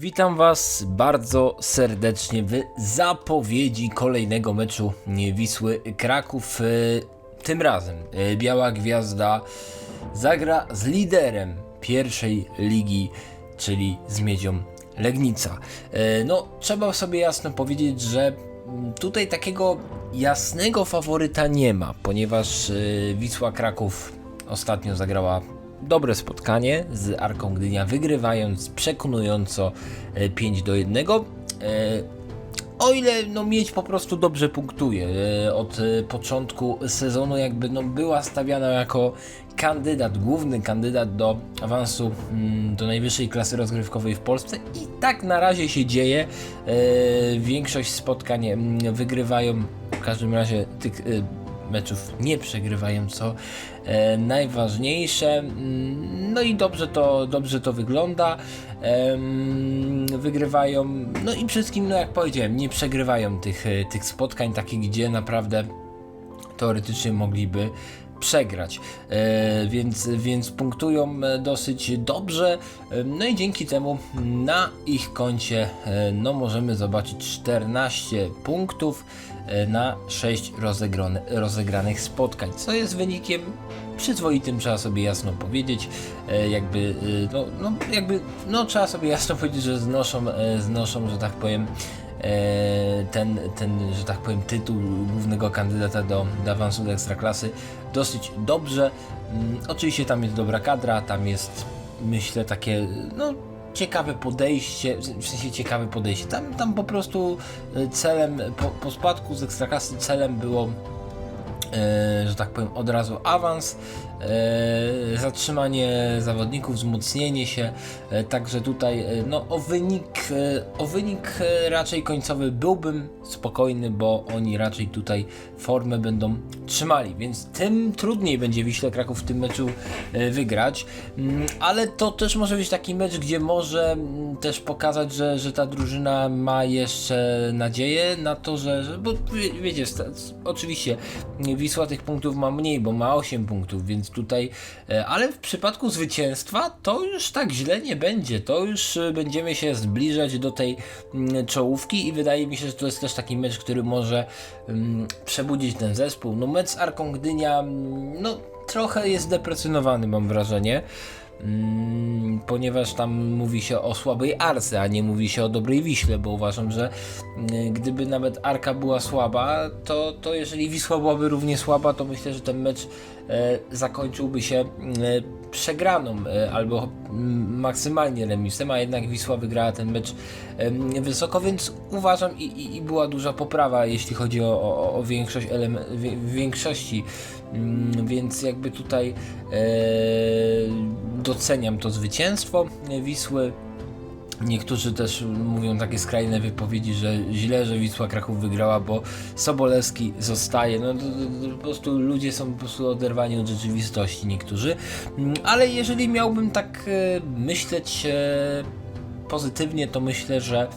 Witam Was bardzo serdecznie w zapowiedzi kolejnego meczu Wisły Kraków. E, Tym razem e, Biała Gwiazda zagra z liderem pierwszej ligi, czyli z Miedzią Legnica. E, No, trzeba sobie jasno powiedzieć, że mm, tutaj takiego jasnego faworyta nie ma, ponieważ Wisła Kraków ostatnio zagrała dobre spotkanie z Arką Gdynia, wygrywając przekonująco e, 5 do 1. E, O ile no, mieć po prostu dobrze punktuje. E, Od e, początku sezonu jakby no, była stawiana jako kandydat, główny kandydat do awansu mm, do najwyższej klasy rozgrywkowej w Polsce i tak na razie się dzieje. E, Większość spotkań mm, wygrywają w każdym razie tych e, meczów nie przegrywają, co e, najważniejsze. Mm, No i dobrze to, dobrze to wygląda. Em, wygrywają, no i wszystkim, no jak powiedziałem, nie przegrywają tych, e, tych spotkań, takich, gdzie naprawdę teoretycznie mogliby przegrać. E, więc, więc punktują e, dosyć dobrze. E, no i dzięki temu na ich koncie e, no, możemy zobaczyć 14 punktów e, na 6 rozegrane, rozegranych spotkań, co jest wynikiem przyzwoitym, trzeba sobie jasno powiedzieć. E, jakby, e, no, no, jakby, no trzeba sobie jasno powiedzieć, że znoszą, e, znoszą że tak powiem, e, ten, ten, że tak powiem, tytuł głównego kandydata do, do awansu do ekstraklasy dosyć dobrze. Mm, oczywiście tam jest dobra kadra, tam jest myślę takie, no ciekawe podejście, w sensie ciekawe podejście. Tam, tam po prostu e, celem, po, po spadku z ekstraklasy celem było że tak powiem, od razu awans, e, zatrzymanie zawodników, wzmocnienie się, e, także tutaj e, no, o wynik, e, o wynik e, raczej końcowy byłbym spokojny, bo oni raczej tutaj formę będą trzymali, więc tym trudniej będzie Wiśle Kraków w tym meczu e, wygrać, Mm, ale to też może być taki mecz, gdzie może mm, też pokazać, że, że ta drużyna ma jeszcze nadzieję na to, że, że bo wie- wiecie, oczywiście Wisła tych punktów ma mniej, bo ma 8 punktów, więc tutaj, e, ale w przypadku zwycięstwa to już tak źle nie będzie, to już e, będziemy się zbliżać do tej mm, czołówki i wydaje mi się, że to jest też taki mecz, który może mm, przebudzić ten zespół. No mecz Arką Gdynia, mm, no trochę jest deprecjonowany mam wrażenie. Mm, ponieważ tam mówi się o słabej Arce, a nie mówi się o dobrej Wiśle, bo uważam, że mm, gdyby nawet Arka była słaba, to, to jeżeli Wisła byłaby równie słaba, to myślę, że ten mecz zakończyłby się e, przegraną e, albo maksymalnie remisem, a jednak Wisła wygrała ten mecz wysoko, więc uważam i, i, i była duża poprawa, jeśli chodzi o, o, o większość eleme- wie- w większości, Mm, więc jakby tutaj e, doceniam to zwycięstwo Wisły. Niektórzy też mówią takie skrajne wypowiedzi, że źle, że Wisła Kraków wygrała, bo Sobolewski zostaje. No to, to, to po prostu ludzie są po prostu oderwani od rzeczywistości niektórzy. Mm, Ale jeżeli miałbym tak e, myśleć e, pozytywnie, to myślę, że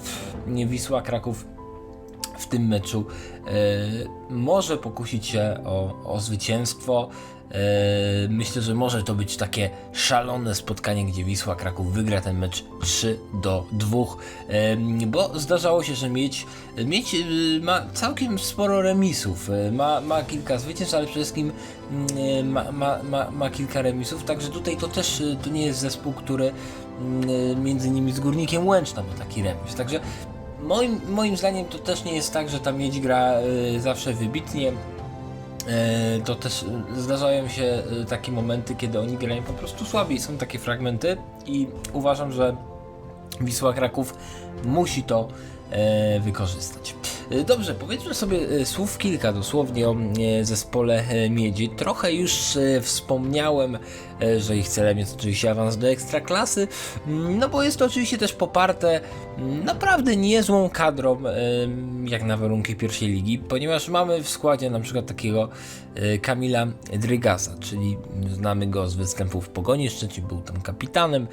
Wisła Kraków w tym meczu e, może pokusić się o, o zwycięstwo. E, myślę, że może to być takie szalone spotkanie, gdzie Wisła Kraków wygra ten mecz 3 do 2, e, bo zdarzało się, że mieć, mieć e, ma całkiem sporo remisów, ma, ma kilka zwycięstw, ale przede wszystkim ma, ma, ma, ma kilka remisów, także tutaj to też to nie jest zespół, który między innymi z Górnikiem Łęczna ma taki remis, także Moim, moim zdaniem to też nie jest tak, że ta miedź gra zawsze wybitnie. E, to też y, zdarzają się y, takie momenty, kiedy oni grają po prostu słabiej. Są takie fragmenty i uważam, że Wisła Kraków musi to e, wykorzystać. E, Dobrze, powiedzmy sobie e, słów kilka dosłownie o e, zespole Miedzi. Trochę już wspomniałem, że ich celem jest oczywiście awans do ekstraklasy, mm, no bo jest to oczywiście też poparte mm, naprawdę niezłą kadrą, jak na warunki pierwszej ligi, ponieważ mamy w składzie na przykład takiego Kamila Drygasa, czyli znamy go z występów w Pogoni Szczecin, był tam kapitanem,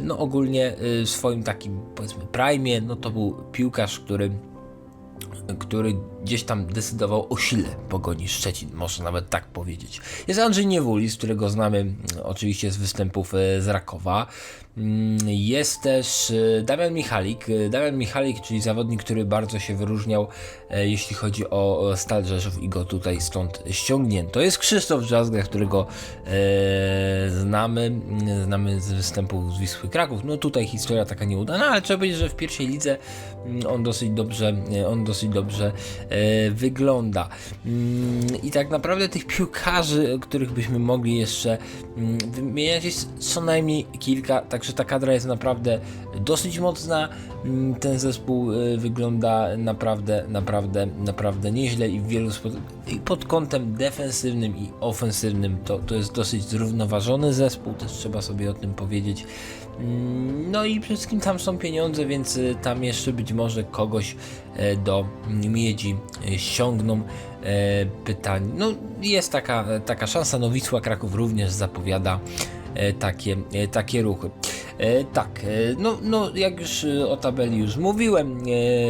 no ogólnie w swoim takim powiedzmy prime, no to był piłkarz, który który gdzieś tam decydował o sile Pogoni Szczecin, można nawet tak powiedzieć. Jest Andrzej Niewulis, którego znamy mm, oczywiście z występów e, z Rakowa. Mm, Jest też e, Damian Michalik. E, Damian Michalik, czyli zawodnik, który bardzo się wyróżniał, jeśli chodzi o Stal Rzeszów i go tutaj stąd ściągnięto. Jest Krzysztof Drzazga, którego e, znamy, mm, znamy z występów z Wisły Kraków. No tutaj historia taka nieudana, ale trzeba powiedzieć, że w pierwszej lidze on dosyć dobrze, on dosyć dobrze wygląda. Mm, I tak naprawdę tych piłkarzy, których byśmy mogli jeszcze mm, wymieniać jest co najmniej kilka, także ta kadra jest naprawdę dosyć mocna. Mm, Ten zespół e, wygląda naprawdę, naprawdę, naprawdę nieźle i w wielu i pod kątem defensywnym i ofensywnym to, to jest dosyć zrównoważony zespół, też trzeba sobie o tym powiedzieć. Mm, No i przede wszystkim tam są pieniądze, więc y, tam jeszcze być może kogoś e, do miedzi e, ściągną. E, Pytań. No jest taka, taka szansa, no Wisła Kraków również zapowiada takie, takie ruchy. Tak, no, no jak już o tabeli już mówiłem,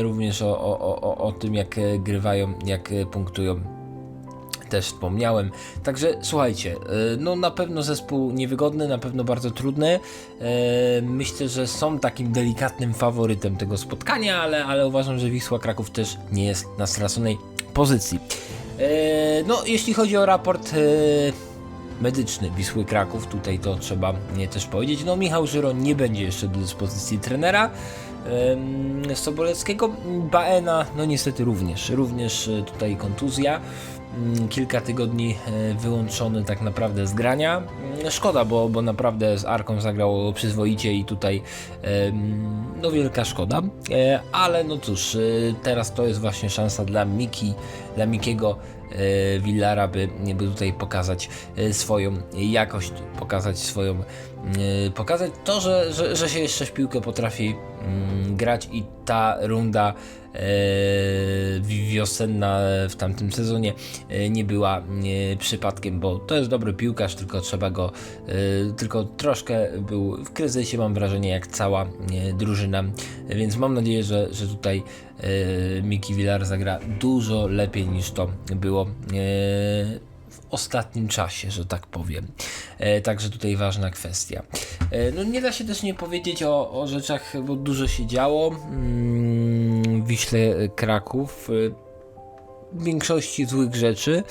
również o, o, o- o, tym jak grywają, jak punktują też wspomniałem. Także słuchajcie, e, no na pewno zespół niewygodny, na pewno bardzo trudny. E, Myślę, że są takim delikatnym faworytem tego spotkania, ale, ale uważam, że Wisła Kraków też nie jest na straconej pozycji. E, No, jeśli chodzi o raport medyczny Wisły Kraków, tutaj to trzeba nie też powiedzieć. No, Michał Żyro nie będzie jeszcze do dyspozycji trenera. em, Sobolewskiego, Baena, no niestety również, również tutaj kontuzja, kilka tygodni e, wyłączony tak naprawdę z grania. Mm, Szkoda, bo, bo naprawdę z Arką zagrał przyzwoicie i tutaj em, no wielka szkoda, E, ale no cóż, e, teraz to jest właśnie szansa dla Miki, dla Mikiego e, Villara, by, by tutaj pokazać e, swoją jakość, pokazać swoją, e, pokazać to, że, że, że się jeszcze w piłkę potrafi mm, grać i ta runda e, wiosenna w tamtym sezonie e, nie była e, przypadkiem, bo to jest dobry piłkarz, tylko trzeba go, e, tylko troszkę był w kryzysie, mam wrażenie, jak cała e, drużyna, więc mam nadzieję, że, że tutaj e, Miki Villar zagra dużo lepiej niż to było e, w ostatnim czasie, że tak powiem. E, także tutaj ważna kwestia. E, no nie da się też nie powiedzieć o, o rzeczach, bo dużo się działo. Mm, Wiśle Kraków. w większości złych rzeczy,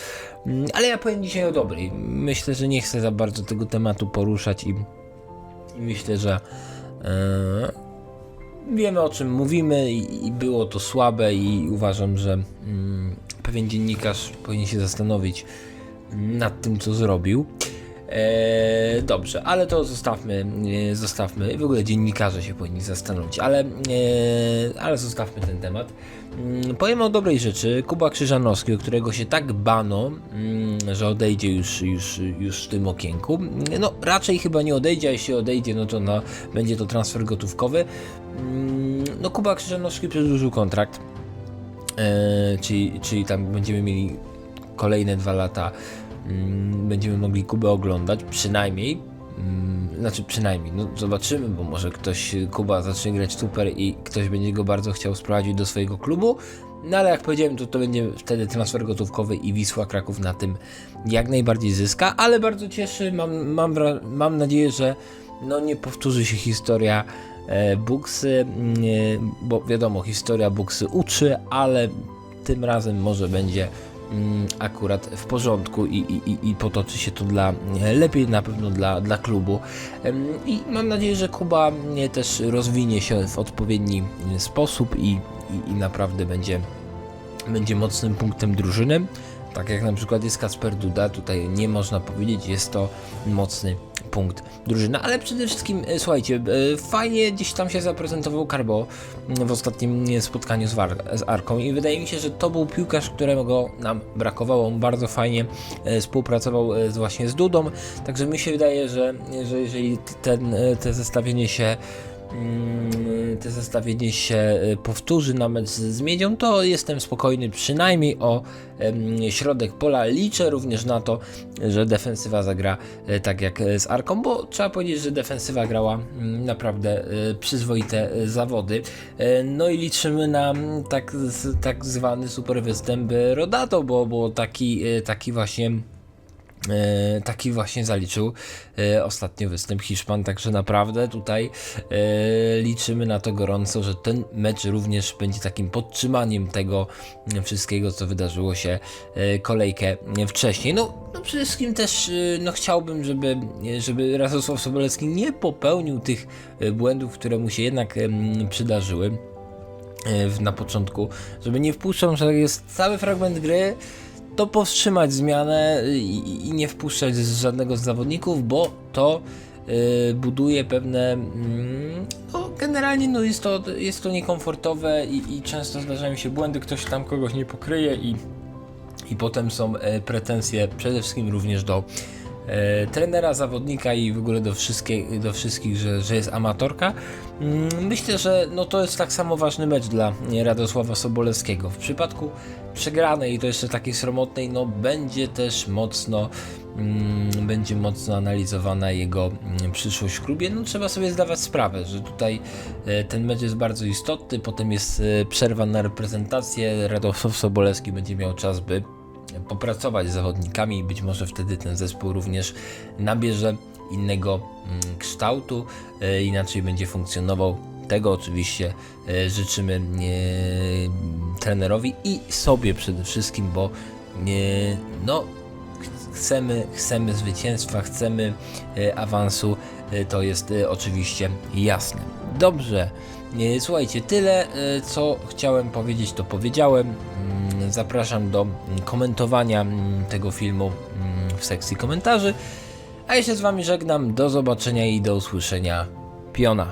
Mm, ale ja powiem dzisiaj o dobrej. Myślę, że nie chcę za bardzo tego tematu poruszać i, i myślę, że e, wiemy o czym mówimy i, i było to słabe i uważam, że mm, pewien dziennikarz powinien się zastanowić nad tym, co zrobił. E, dobrze, ale to zostawmy, e, zostawmy. W ogóle dziennikarze się powinni zastanowić, ale, e, ale zostawmy ten temat. Mm, Powiem o dobrej rzeczy. Kuba Krzyżanowski, którego się tak bano, mm, że odejdzie już, już, już w tym okienku. No, raczej chyba nie odejdzie, a jeśli odejdzie, no to no, będzie to transfer gotówkowy. Mm, No, Kuba Krzyżanowski przedłużył kontrakt, e, czyli, czyli tam będziemy mieli kolejne dwa lata będziemy mogli Kubę oglądać, przynajmniej. Mm, Znaczy przynajmniej, no zobaczymy, bo może ktoś, Kuba zacznie grać super i ktoś będzie go bardzo chciał sprowadzić do swojego klubu. No ale jak powiedziałem, to to będzie wtedy transfer gotówkowy i Wisła Kraków na tym jak najbardziej zyska, ale bardzo cieszy, mam, mam, mam nadzieję, że no nie powtórzy się historia e, Buksy, nie, bo wiadomo, historia Buksy uczy, ale tym razem może będzie mm, akurat w porządku i, i, i- potoczy się to dla lepiej na pewno dla, dla klubu. I mam nadzieję, że Kuba mm, też rozwinie się w odpowiedni mm, sposób i, i, i naprawdę będzie, będzie mocnym punktem drużyny. Tak jak na przykład jest Kasper Duda, tutaj nie można powiedzieć, jest to mocny punkt drużyny, ale przede wszystkim, e, słuchajcie, e, fajnie gdzieś tam się zaprezentował Carbo w ostatnim e, spotkaniu z, z Arką i wydaje mi się, że to był piłkarz, którego nam brakowało. On bardzo fajnie współpracował z, właśnie z Dudą, także mi się wydaje, że, że jeżeli ten, te zestawienie się mm, te zestawienie się e, powtórzy na mecz z Miedzią, to jestem spokojny przynajmniej o środek pola. Liczę również na to, że defensywa zagra e, tak jak e, z Arką, bo trzeba powiedzieć, że defensywa grała mm, naprawdę przyzwoite zawody. No i liczymy na mm, tak, tak zwany super występ Rodato, bo, bo taki, taki właśnie taki właśnie zaliczył e, ostatnio występ Hiszpan, także naprawdę tutaj e, liczymy na to gorąco, że ten mecz również będzie takim podtrzymaniem tego wszystkiego, co wydarzyło się e, kolejkę wcześniej. No, no przede wszystkim też e, no, chciałbym, żeby, żeby Radosław Sobolewski nie popełnił tych e, błędów, które mu się jednak przydarzyły e, na początku, żeby nie wpuszczał, że jest cały fragment gry, to powstrzymać zmianę i, i nie wpuszczać żadnego z zawodników, bo to y, buduje pewne. Mm, no, generalnie no jest, to, jest to niekomfortowe i, i często zdarzają się błędy, ktoś tam kogoś nie pokryje i, i potem są e, pretensje przede wszystkim również do e, trenera, zawodnika i w ogóle do, wszystkie, do wszystkich, że, że jest amatorka. Mm, Myślę, że no to jest tak samo ważny mecz dla Radosława Sobolewskiego. W przypadku przegranej i to jeszcze takiej sromotnej, no będzie też mocno mm, będzie mocno analizowana jego mm, przyszłość w klubie. No trzeba sobie zdawać sprawę, że tutaj e, ten mecz jest bardzo istotny, potem jest e, przerwa na reprezentację, Radosław Sobolewski będzie miał czas, by popracować z zawodnikami i być może wtedy ten zespół również nabierze innego mm, kształtu, e, inaczej będzie funkcjonował. Tego oczywiście e, życzymy trenerowi i sobie przede wszystkim, bo no, chcemy, chcemy zwycięstwa, chcemy e, awansu, e, to jest e, oczywiście jasne. Dobrze, słuchajcie, tyle co chciałem powiedzieć, to powiedziałem. Mm, Zapraszam do komentowania mm, tego filmu mm, w sekcji komentarzy. A ja się z Wami żegnam. Do zobaczenia i do usłyszenia. Piona.